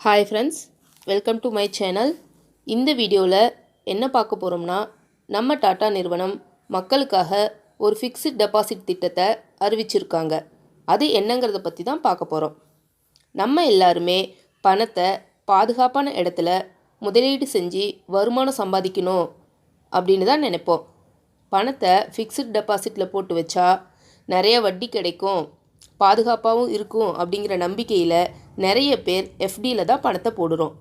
Hi friends welcome to my channel இந்த வீடியோவில் என்ன பார்க்க போகிறோம்னா நம்ம டாட்டா நிறுவனம் மக்களுக்காக ஒரு ஃபிக்ஸ்ட் டெபாசிட் திட்டத்தை அறிவிச்சிருக்காங்க. அது என்னங்கிறத பற்றி தான் பார்க்க போகிறோம் நம்ம எல்லாருமே பணத்தை பாதுகாப்பான இடத்துல முதலீடு செஞ்சு வருமானம் சம்பாதிக்கணும் அப்படின்னு தான் நினைப்போம். பணத்தை ஃபிக்ஸ்ட் டெபாசிட்டில் போட்டு வச்சா நிறைய வட்டி கிடைக்கும். பாதுகாப்பாகவும் இருக்கும் அப்படிங்கிற நம்பிக்கையில் நிறைய பேர் எஃப்டியில் தான் பணத்தை போடுறோம்.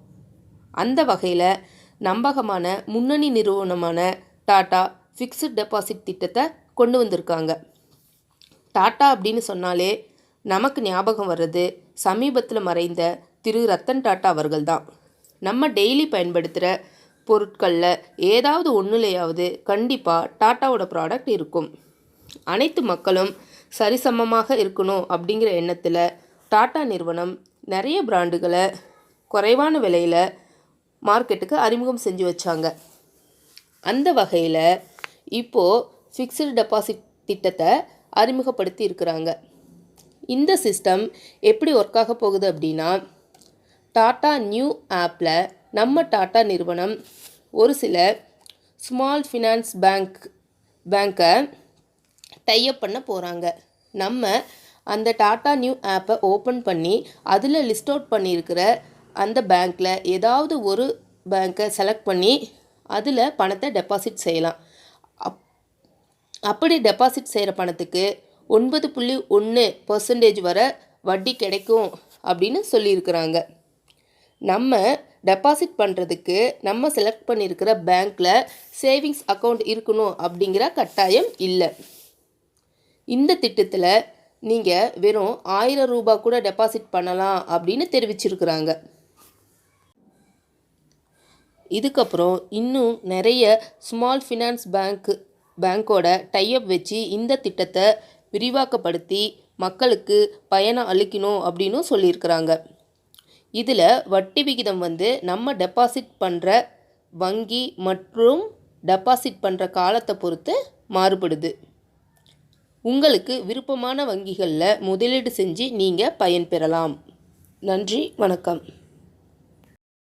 அந்த வகையில் நம்பகமான முன்னணி நிறுவனமான டாட்டா ஃபிக்ஸட் டெபாசிட் திட்டத்தை கொண்டு வந்திருக்காங்க. டாட்டா அப்படின்னு சொன்னாலே நமக்கு ஞாபகம் வர்றது சமீபத்தில் மறைந்த திரு ரத்தன் டாட்டா அவர்கள் தான். நம்ம டெய்லி பயன்படுத்துகிற பொருட்களில் ஏதாவது ஒன்றுலையாவது கண்டிப்பாக டாட்டாவோட ப்ராடக்ட் இருக்கும். அனைத்து மக்களும் சரிசமமாக இருக்கணும் அப்படிங்கிற எண்ணத்தில் டாடா நிறுவனம் நிறைய பிராண்டுகளை குறைவான விலையில் மார்க்கெட்டுக்கு அறிமுகம் செஞ்சு வச்சாங்க. அந்த வகையில் இப்போது ஃபிக்ஸ்டு டெபாசிட் திட்டத்தை அறிமுகப்படுத்தி இருக்கிறாங்க. இந்த சிஸ்டம் எப்படி ஒர்க் ஆக போகுது அப்படின்னா டாடா நியூ ஆப்பில் நம்ம டாடா நிறுவனம் ஒரு சில ஸ்மால் ஃபினான்ஸ் பேங்க் பேங்க்கை டைப் பண்ண போகிறாங்க நம்ம அந்த டாடா நியூ ஆப்பை ஓப்பன் பண்ணி அதில் லிஸ்ட் அவுட் பண்ணியிருக்கிற அந்த பேங்க்கில் ஏதாவது ஒரு பேங்க்கை செலக்ட் பண்ணி அதில் பணத்தை டெபாசிட் செய்யலாம். அப் அப்படி டெபாசிட் செய்கிற பணத்துக்கு ஒன்பது புள்ளி ஒன்று பர்சன்டேஜ் வர வட்டி கிடைக்கும் அப்படின்னு சொல்லியிருக்கிறாங்க. நம்ம டெபாசிட் பண்ணுறதுக்கு நம்ம செலக்ட் பண்ணியிருக்கிற பேங்க்கில் சேவிங்ஸ் அக்கௌண்ட் இருக்கணும் அப்படிங்கிற கட்டாயம் இல்லை. இந்த திட்டத்தில் நீங்கள் வெறும் ஆயிரம் ரூபாய் கூட டெபாசிட் பண்ணலாம் அப்படின்னு தெரிவிச்சிருக்கிறாங்க. இதுக்கப்புறம் இன்னும் நிறைய ஸ்மால் ஃபினான்ஸ் பேங்க்கு பேங்க்கோட டைப் வச்சு இந்த திட்டத்தை விரிவாக்கப்படுத்தி மக்களுக்கு பயணம் அளிக்கணும் அப்படின்னு சொல்லியிருக்கிறாங்க. இதில் வட்டி விகிதம் வந்து நம்ம டெபாசிட் பண்ணுற வங்கி மற்றும் டெபாசிட் பண்ணுற காலத்தை பொறுத்து மாறுபடுது. உங்களுக்கு விருப்பமான வங்கிகளில் முதலீடு செஞ்சு நீங்கள் பயன்பெறலாம் நன்றி வணக்கம்.